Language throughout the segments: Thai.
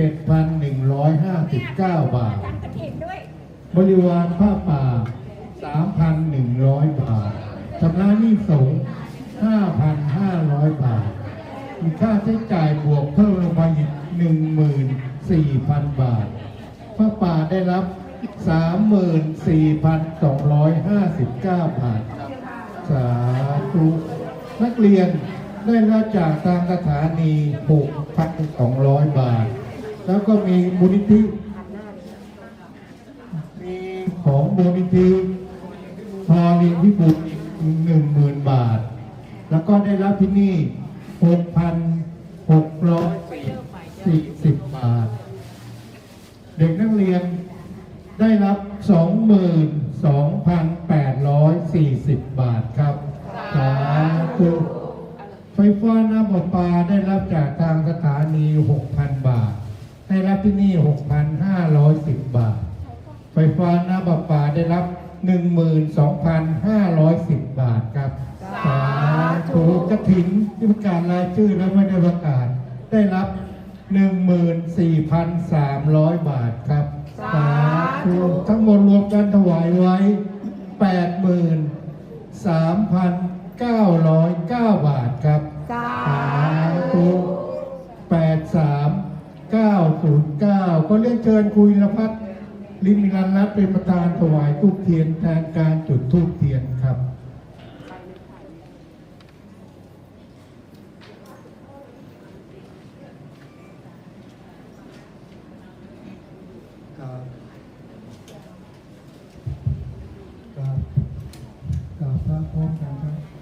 7,159 บาทจังกระถิ่นด้วยบริวารผ้าป่า 3,100 บาทชำระหนี้สงฆ์5,500 บาท มีค่าใช้จ่ายบวกเพิ่มลงมาอีก14,000 บาทผ้าป่าได้รับ 34,259 บาทครับสาธุนักเรียนได้รับจากทางสถานี 6,200 บาท แล้วก็มีมูลนิธิมีของมูลนิธิพอเรียนพิบูลอีกหนึ่งหมื่นบาท แล้วก็ได้รับที่นี่หกพันหกร้อยสี่สิบบาท เด็กนักเรียนได้รับสองหมื่นสองพันแปดร้อยสี่สิบบาทครับสาธุไฟฟ้าน้ำประปาได้รับจากทางสถานีหกพันบาท ได้รับที่นี่หกพันห้าร้อยสิบบาท ไฟฟ้าน้ำประปาได้รับ 12,510 บาทครับสาธุกระถินที่ประกาศรายชื่อแล้วไม่ได้ประกาศ ได้รับ 14,300 บาทครับสาธุทั้งหมดรวมกันถวายไว้ 83,909 บาทครับสาสาธุ 2509 ก็เรียนเชิญคุยนะพัดน์ลิมิรันรัตเป็นประธานถวายทูบเทียนแทนการจุดทูบเทียนครับกราบกราบพระพร้อมกันครับ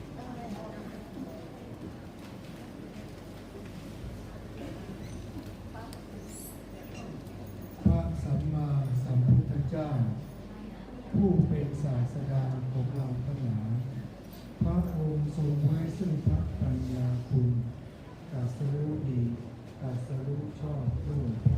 จ้า ผู้เป็นศาสดาของเราทั้งหลายพระองค์ทรงไว้ซึ่งพระปัญญาคุณตรัสรู้ดีตรัสรู้ชอบด้วยพระ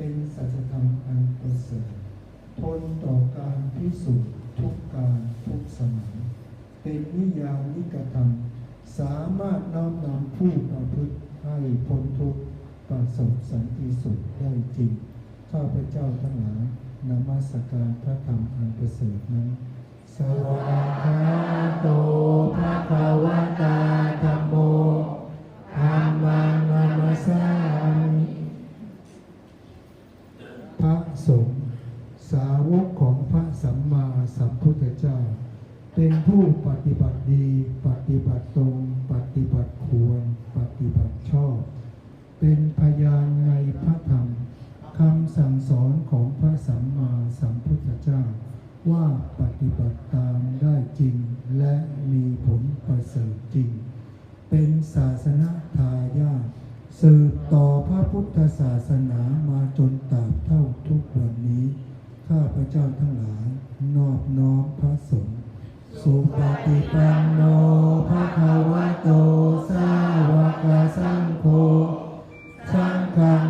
เป็นสัจธรรมอันประเสริฐทนต่อการพิสูจน์ทุกการทุกสมัย เป็นนิยามนิกธรรม สามารถน้อมนำผู้ประพฤติให้พ้นทุกข์ประสบสันติสุขได้จริง ข้าพเจ้าทั้งหลายนมัสการพระธรรมอันประเสริฐนั้น สวากขาโตภะคะวะตา สาวกของพระสัมมาสัมพุทธเจ้า เป็นผู้ปฏิบัติดี ปฏิบัติตรง ปฏิบัติควร ปฏิบัติชอบ เป็นพยานในพระธรรมคำสั่งสอนของพระสัมมาสัมพุทธเจ้า ว่าปฏิบัติตามได้จริง และมีผลประเสริฐจริง เป็นศาสนาทายาทสืบต่อพระพุทธศาสนามาจนตราบเท่าทุกวันนี้ ข้าพระเจ้าทั้งหลาย นอบน้อมพระสงฆ์สุปฏิปันโนภะคะวะโต สาวกสังโฆ สังฆัง